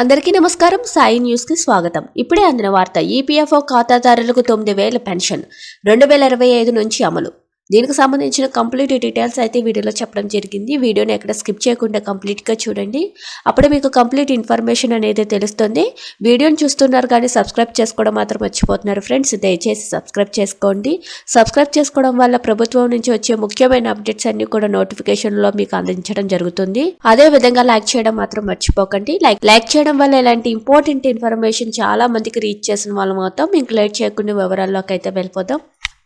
అందరికీ నమస్కారం. సాయి న్యూస్కి స్వాగతం. ఇప్పుడే అందిన వార్త ఈపీఎఫ్ఓ ఖాతాదారులకు తొమ్మిది వేల పెన్షన్ రెండు వేల ఇరవై ఐదు నుంచి అమలు. దీనికి సంబంధించిన కంప్లీట్ డీటెయిల్స్ అయితే వీడియోలో చెప్పడం జరిగింది. వీడియోని ఎక్కడ స్కిప్ చేయకుండా కంప్లీట్గా చూడండి. అప్పుడే మీకు కంప్లీట్ ఇన్ఫర్మేషన్ అనేది తెలుస్తుంది. వీడియోని చూస్తున్నారు కానీ సబ్స్క్రైబ్ చేసుకోవడం మాత్రం మర్చిపోతున్నారు ఫ్రెండ్స్. దయచేసి సబ్స్క్రైబ్ చేసుకోండి. సబ్స్క్రైబ్ చేసుకోవడం వల్ల ప్రభుత్వం నుంచి వచ్చే ముఖ్యమైన అప్డేట్స్ అన్ని కూడా నోటిఫికేషన్లో మీకు అందించడం జరుగుతుంది. అదే విధంగా లైక్ చేయడం మాత్రం మర్చిపోకండి. లైక్ లైక్ చేయడం వల్ల ఇలాంటి ఇంపార్టెంట్ ఇన్ఫర్మేషన్ చాలా మందికి రీచ్ చేసిన వాళ్ళం అవుతాం మీకు లేట్ చేయకుండా వివరాల్లోకి అయితే వెళ్ళిపోదాం.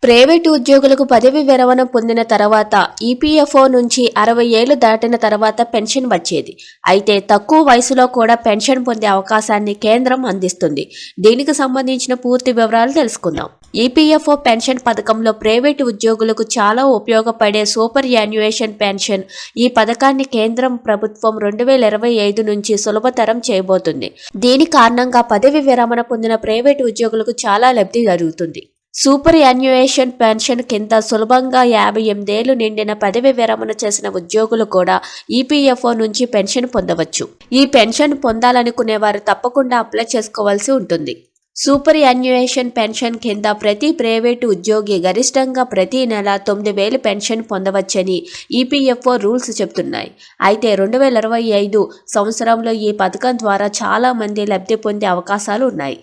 ప్రైవేటు ఉద్యోగులకు పదవి విరమణ పొందిన తర్వాత ఈపీఎఫ్ఓ నుంచి అరవై ఏళ్ళు దాటిన తర్వాత పెన్షన్ వచ్చేది. అయితే తక్కువ వయసులో కూడా పెన్షన్ పొందే అవకాశాన్ని కేంద్రం అందిస్తుంది. దీనికి సంబంధించిన పూర్తి వివరాలు తెలుసుకుందాం. ఈపీఎఫ్ఓ పెన్షన్ పథకంలో ప్రైవేటు ఉద్యోగులకు చాలా ఉపయోగపడే సూపర్ యాన్యుయేషన్ పెన్షన్ ఈ పథకాన్ని కేంద్రం ప్రభుత్వం రెండు వేల ఇరవై ఐదు నుంచి సులభతరం చేయబోతుంది. దీని కారణంగా పదవి విరమణ పొందిన ప్రైవేటు ఉద్యోగులకు చాలా లబ్ధి జరుగుతుంది. సూపర్ యాన్యుయేషన్ పెన్షన్ కింద సులభంగా యాభై ఎనిమిదేళ్ళు నిండిన పదవి విరమణ చేసిన ఉద్యోగులు కూడా ఈపీఎఫ్ఓ నుంచి పెన్షన్ పొందవచ్చు. ఈ పెన్షన్ పొందాలనుకునే వారు తప్పకుండా అప్లై చేసుకోవాల్సి ఉంటుంది. సూపర్ యాన్యుయేషన్ పెన్షన్ కింద ప్రతి ప్రైవేటు ఉద్యోగి గరిష్టంగా ప్రతి నెల తొమ్మిది వేలు పెన్షన్ పొందవచ్చని ఈపీఎఫ్ఓ రూల్స్ చెబుతున్నాయి. అయితే రెండు వేల ఇరవై ఐదు సంవత్సరంలో ఈ పథకం ద్వారా చాలా మంది లబ్ధి పొందే అవకాశాలు ఉన్నాయి.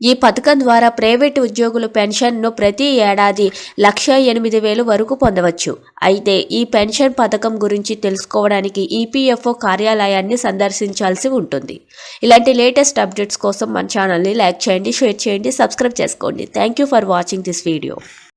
ఈ పథకం ద్వారా ప్రైవేటు ఉద్యోగులు పెన్షన్ను ప్రతి ఏడాది లక్ష ఎనిమిది వేలు వరకు పొందవచ్చు. అయితే ఈ పెన్షన్ పథకం గురించి తెలుసుకోవడానికి ఈపీఎఫ్ఓ కార్యాలయాన్ని సందర్శించాల్సి ఉంటుంది. ఇలాంటి లేటెస్ట్ అప్డేట్స్ కోసం మన ఛానల్ని లైక్ చేయండి షేర్ చేయండి సబ్స్క్రైబ్ చేసుకోండి. Thank you for watching this video